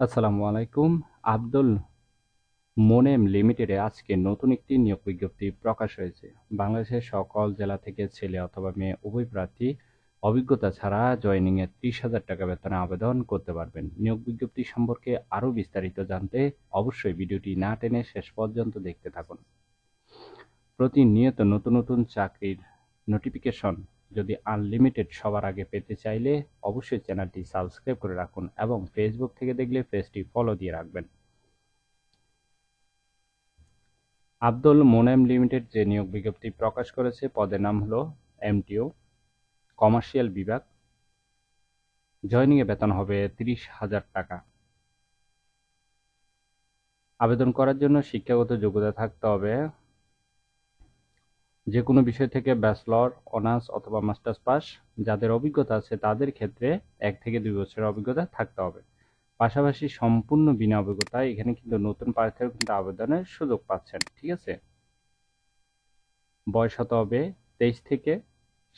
আসসালামু আলাইকুম, আব্দুল মোনেম লিমিটেডে আজকে নতুন একটি নিয়োগ বিজ্ঞপ্তি প্রকাশ হয়েছে। বাংলাদেশের সকল জেলা থেকে ছেলে অথবা মেয়ে উভয় প্রার্থী অভিজ্ঞতা ছাড়া জয়নিং এ ত্রিশ হাজার টাকা বেতনে আবেদন করতে পারবেন। নিয়োগ বিজ্ঞপ্তি সম্পর্কে আরও বিস্তারিত জানতে অবশ্যই ভিডিওটি না টেনে শেষ পর্যন্ত দেখতে থাকুন। প্রতিনিয়ত নতুন নতুন চাকরির নোটিফিকেশন যদি আনলিমিটেড সবার আগে পেতে চাইলে অবশ্যই চ্যানেলটি সাবস্ক্রাইব করে রাখুন এবং ফেসবুক থেকে দেখলে পেজটি ফলো দিয়ে রাখবেন। আব্দুল মোনেম লিমিটেড যে নিয়োগ বিজ্ঞপ্তি প্রকাশ করেছে, পদের নাম হলো এমটিও, কমার্শিয়াল বিভাগ। জয়নিংয়ে বেতন হবে তিরিশ হাজার টাকা। আবেদন করার জন্য শিক্ষাগত যোগ্যতা থাকতে হবে যে কোনো বিষয় থেকে ব্যাচলর, অনার্স অথবা মাস্টার্স পাস, যাদের অভিজ্ঞতা আছে তাদের ক্ষেত্রে এক থেকে দুই বছরের অভিজ্ঞতা থাকতে হবে। পাশাপাশি সম্পূর্ণ বিনা অভিজ্ঞতায় এখানে কিন্তু নতুন প্রার্থীরা কিন্তু আবেদনের সুযোগ পাচ্ছেন, ঠিক আছে? বয়স হতে হবে তেইশ থেকে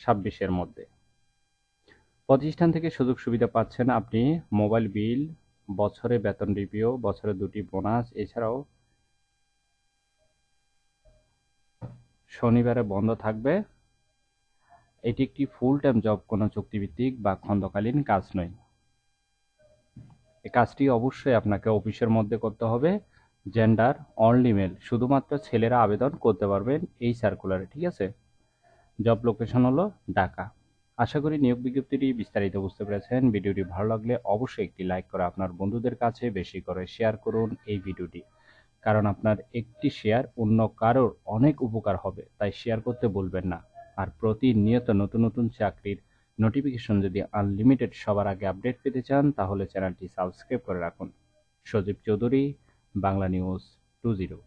ছাব্বিশের মধ্যে। প্রতিষ্ঠান থেকে সুযোগ সুবিধা পাচ্ছেন আপনি মোবাইল বিল, বছরে বেতন রিভিউ বছরে দুটি বোনাস এছাড়াও শনিবারে বন্ধ থাকবে। এটি একটি ফুল টাইম জব কোনো চুক্তিভিত্তিক বা খন্দকালীন কাজ নয়। এই কাজটি অবশ্যই আপনাকে অফিসের মধ্যে করতে হবে। জেন্ডার অনলি মেল শুধুমাত্র ছেলেরা আবেদন করতে পারবেন এই সার্কুলারে ঠিক আছে? জব লোকেশন হলো ঢাকা। আশা করি নিয়োগ বিজ্ঞপ্তিটি বিস্তারিত বুঝতে পেরেছেন। ভিডিওটি ভালো লাগলে অবশ্যই একটি লাইক করে আপনার বন্ধুদের কাছে বেশি করে শেয়ার করুন এই ভিডিওটি। কারণ আপনার একটি শেয়ার অন্য কারোর অনেক উপকার হবে, তাই শেয়ার করতে বলবেন না। আর প্রতিনিয়ত নতুন নতুন চাকরির নোটিফিকেশন যদি আনলিমিটেড সবার আগে আপডেট পেতে চান, তাহলে চ্যানেলটি সাবস্ক্রাইব করে রাখুন। Sajib Chowdhury, Bangla news two zero